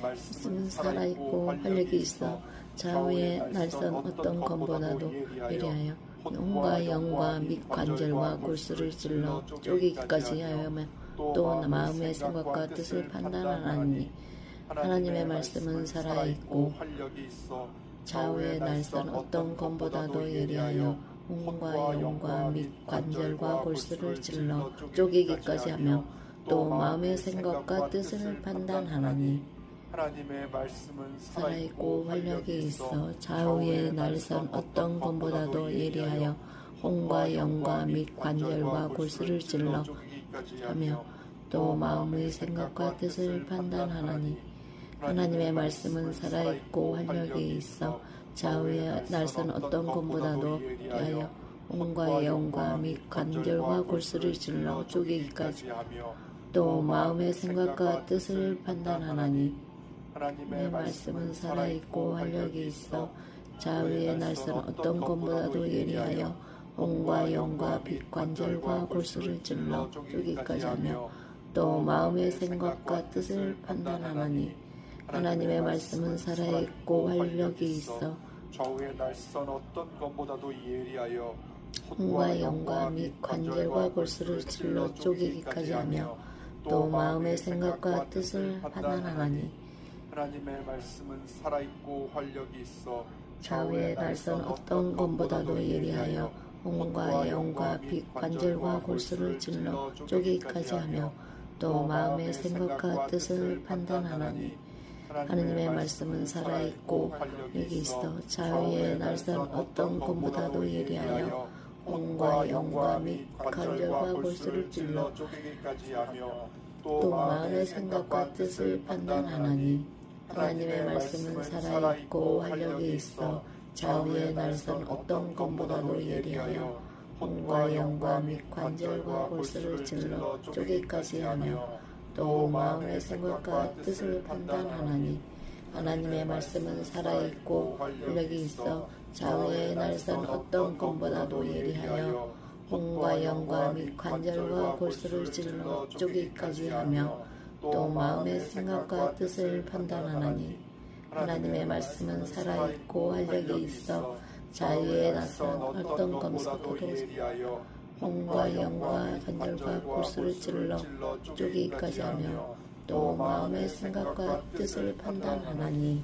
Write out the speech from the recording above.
말씀은 살아있고 활력이 있어 좌우의 날선 어떤 검보다도 예리하여 영과 영과 및 관절과 골수를 찔러 쪼개기까지 하여며 또 마음의 생각과 뜻을 판단하나니 하나님의 말씀은 살아있고 좌우의 날선 어떤 검보다도 예리하여 홍과 영과 및 관절과 골수를 찔러 쪼개기까지 하며 또 마음의 생각과 뜻을 판단하나니 하나님의 말씀은 살아있고 활력이 있어 좌우의 날선 어떤 검보다도 예리하여 홍과 영과 및 관절과 골수를 찔러 하며 또 마음의 생각과 뜻을 판단하나니 하나님의 말씀은 살아있고 활력이 있어 좌우의 날선 어떤 검보다도 예리하여 홍과 영과 및 관절과 골수를 찔러 쪼개기까지 하며 또 마음의 생각과 뜻을 판단하나니 하나님의 내 말씀은 살아있고 활력이 있어 좌우의 날선 어떤 것보다도 예리하여 홍과 영과 빛 관절과 골수를 찔러 쪼기까지 하며 또 마음의 생각과 뜻을 판단하나니 하나님의 말씀은 살아있고 활력이 있어 좌우의 날선 어떤 것보다도 예리하여 홍과 영과 및 관절과 골수를 찔러 쪼개기까지 하며 또 마음의 생각과 뜻을 판단하나니 하나님의 말씀은 살아있고 활력이 있어 좌우의 날선 어떤 것보다도 예리하여 홍과 영과 빛 관절과 골수를 찔러 쪼개기까지 하며 또 마음의 생각과 뜻을 판단하나니 하느님의 말씀은 살아있고 활력이 있어 좌우의 날선 어떤 것보다도 예리하여 홍과 영과 및 관절과 골수를 찔러 쪼개기까지 하며 또 마음의 생각과 뜻을 판단하나니 하나님의 말씀은 살아있고 활력이 있어 좌우의 날선 어떤 것보다도 예리하여 홍과 영과 및 관절과 골수를 찔러 쪼개기까지 하며 또 마음의 생각과 뜻을 판단하나니 하나님의 말씀은 살아있고 활력이 있어 좌우의 날선 어떤 것보다도 예리하여 홍과 영과 및 관절과 골수를 찔러 쪼개기까지 하며 또 마음의 생각과 뜻을 판단하나니 하나님의 말씀은 살아있고 활력이 있어 자유의 낯선 어떤 예리하여 홍과 영과 관절과 골수를 찔러 쪼개기까지 하며 또 마음의 생각과 뜻을 판단하나니